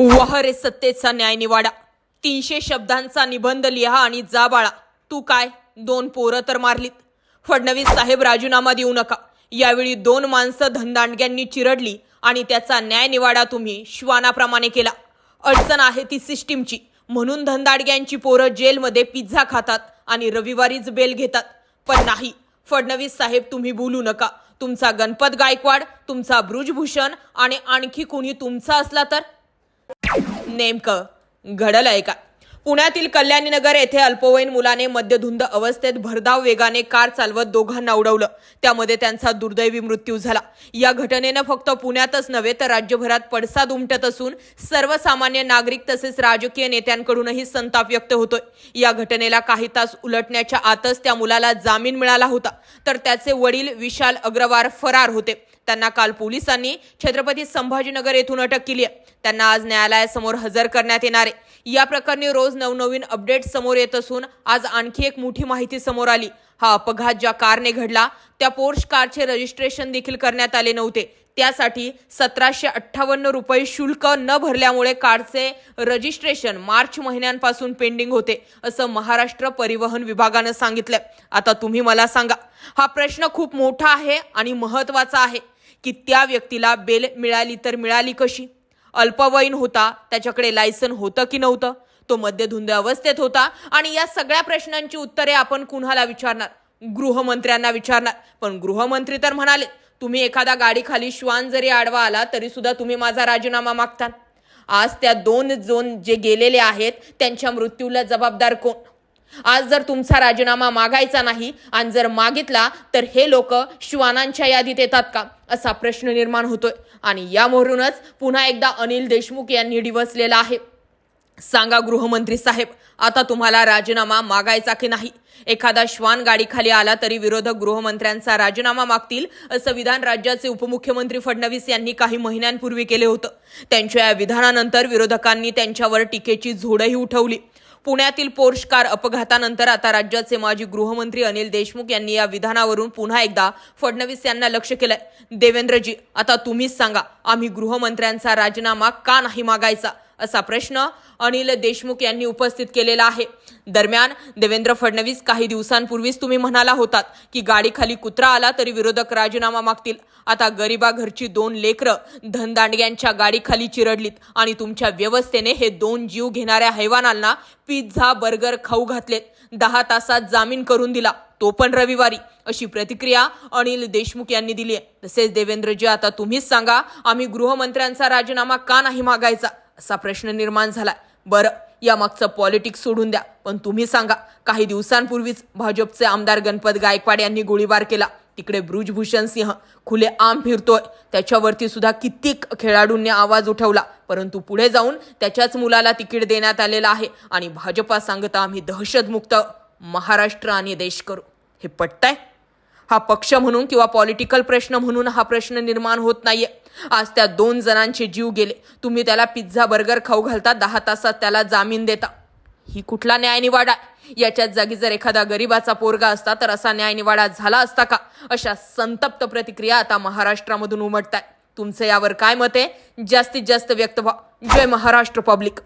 वाह रे सत्तेचा न्यायनिवाडा तीनशे शब्दांचा निबंध लिहा आणि जा बाळा. तू काय? दोन पोरं तर मारलीत. फडणवीस साहेब राजीनामा देऊ नका. यावेळी दोन माणसं धनदांडग्यांनी चिरडली आणि त्याचा न्यायनिवाडा तुम्ही श्वानाप्रमाणे केला. अडचण आहे ती सिस्टीमची. म्हणून धनदाडग्यांची पोरं जेलमध्ये पिझ्झा खातात आणि रविवारीच बेल घेतात. पण नाही. फडणवीस साहेब तुम्ही बोलू नका. तुमचा गणपत गायकवाड तुमचा ब्रुजभूषण आणि आणखी कुणी तुमचा असला तर? नेमकं घडलंय का? पुण्यातील कल्याणीनगर येथे अल्पवयीन मुलाने मद्यधुंद अवस्थेत भरधाव वेगाने कार चालवत दोघांना उडवलं. त्यामध्ये त्यांचा दुर्दैवी मृत्यू झाला. या घटनेनं फक्त पुण्यातच नव्हे तर राज्यभरात पडसाद उमटत असून सर्वसामान्य नागरिक तसेच राजकीय नेत्यांकडूनही संताप व्यक्त होतोय. या घटनेला काही तास उलटण्याच्या आतच त्या मुलाला जामीन मिळाला होता. तर त्याचे वडील विशाल अग्रवाल फरार होते. त्यांना काल पोलिसांनी छत्रपती संभाजीनगर येथून अटक केली आहे. त्यांना आज न्यायालयासमोर हजर करण्यात येणार आहे. या प्रकरणी रोज नवनवीन अपडेट समोर येत असून आज आणखी एक मोठी माहिती समोर आली. हा अपघात ज्या कारने घडला त्या पोर्श कारचे रजिस्ट्रेशन देखील करण्यात आले नव्हते. त्यासाठी सतराशे अठ्ठावन्न रुपये शुल्क न भरल्यामुळे कारचे रजिस्ट्रेशन मार्च महिन्यांपासून पेंडिंग होते असं महाराष्ट्र परिवहन विभागानं सांगितलंय. आता तुम्ही मला सांगा हा प्रश्न खूप मोठा आहे आणि महत्त्वाचा आहे की त्या व्यक्तीला बेल मिळाली तर मिळाली कशी? अल्पवयीन होता त्याच्याकडे लायसन होतं की नव्हतं? तो मद्यधुंद अवस्थेत होता. आणि या सगळ्या प्रश्नांची उत्तरे आपण कुणाला विचारणार? गृहमंत्र्यांना विचारणार. पण गृहमंत्री तर म्हणाले तुम्ही एखादा गाडीखाली श्वान जरी आडवा आला तरी सुद्धा तुम्ही माझा राजीनामा मागता आज त्या दोन जोन जे गेलेले आहेत त्यांच्या मृत्यूला जबाबदार कोण? आज जर तुमचा राजीनामा मागायचा नाही आणि जर मागितला तर हे लोक श्वानांच्या यादीत येतात का? असा प्रश्न निर्माण होतोय. आणि यावरूनच पुन्हा एकदा अनिल देशमुख यांनी डिवसलेला आहे. सांगा गृहमंत्री साहेब आता तुम्हाला राजीनामा मागायचा की नाही? एखादा श्वान गाडीखाली आला तरी विरोधक गृहमंत्र्यांचा राजीनामा मागतील असं विधान राज्याचे उपमुख्यमंत्री फडणवीस यांनी काही महिन्यांपूर्वी केले होतं. त्यांच्या या विधानानंतर विरोधकांनी त्यांच्यावर टीकेची झोडही उठवली. पुण्यातील पोर्श कार अपघातानंतर आता राज्याचे माजी गृहमंत्री अनिल देशमुख यांनी या विधानावरून पुन्हा एकदा फडणवीस यांना लक्ष केलंय. देवेंद्रजी आता तुम्हीच सांगा आम्ही गृहमंत्र्यांचा राजीनामा का नाही मागायचा? असा प्रश्न अनिल देशमुख यांनी उपस्थित केलेला आहे. दरम्यान देवेंद्र फडणवीस काही दिवसांपूर्वीच तुम्ही म्हणाला होतात की गाडीखाली कुत्रा आला तरी विरोधक राजीनामा मागतील. आता गरिबा घरची दोन लेकरं धनदांडग्यांच्या गाडीखाली चिरडलीत आणि तुमच्या व्यवस्थेने हे दोन जीव घेणाऱ्या हैवानांना पिझ्झा बर्गर खाऊ घातलेत. दहा तासात जामीन करून दिला. तो पण रविवारी अशी प्रतिक्रिया अनिल देशमुख यांनी दिली आहे. तसेच देवेंद्रजी आता तुम्हीच सांगा आम्ही गृहमंत्र्यांचा राजीनामा का नाही मागायचा? असा प्रश्न निर्माण झाला बरं या मागचं पॉलिटिक्स सोडून द्या. पण तुम्ही सांगा काही दिवसांपूर्वीच भाजपचे आमदार गणपत गायकवाड यांनी गोळीबार केला. तिकडे ब्रुजभूषण सिंह खुले आम फिरतोय. त्याच्यावरती सुद्धा कित्येक खेळाडूंनी आवाज उठवला. परंतु पुढे जाऊन त्याच्याच मुलाला तिकीट देण्यात आलेलं आहे आणि भाजपा सांगता आम्ही दहशतमुक्त महाराष्ट्र आणि देश करू. हे पटतंय? हा पक्ष म्हणून किंवा पॉलिटिकल प्रश्न म्हणून हा प्रश्न निर्माण होत नाहीये. आज त्या दोन जणांचे जीव गेले. तुम्ही त्याला पिझ्झा बर्गर खाऊ घालता दहा तासात त्याला जामीन देता. ही कुठला न्यायनिवाडा याच्यात जागी जर एखादा गरीबाचा पोरगा असता तर असा न्यायनिवाडा झाला असता का? अशा संतप्त प्रतिक्रिया आता महाराष्ट्रामधून उमटत आहे तुमचं यावर काय मत आहे? जास्तीत जास्त व्यक्त व्हा. जय महाराष्ट्र पब्लिक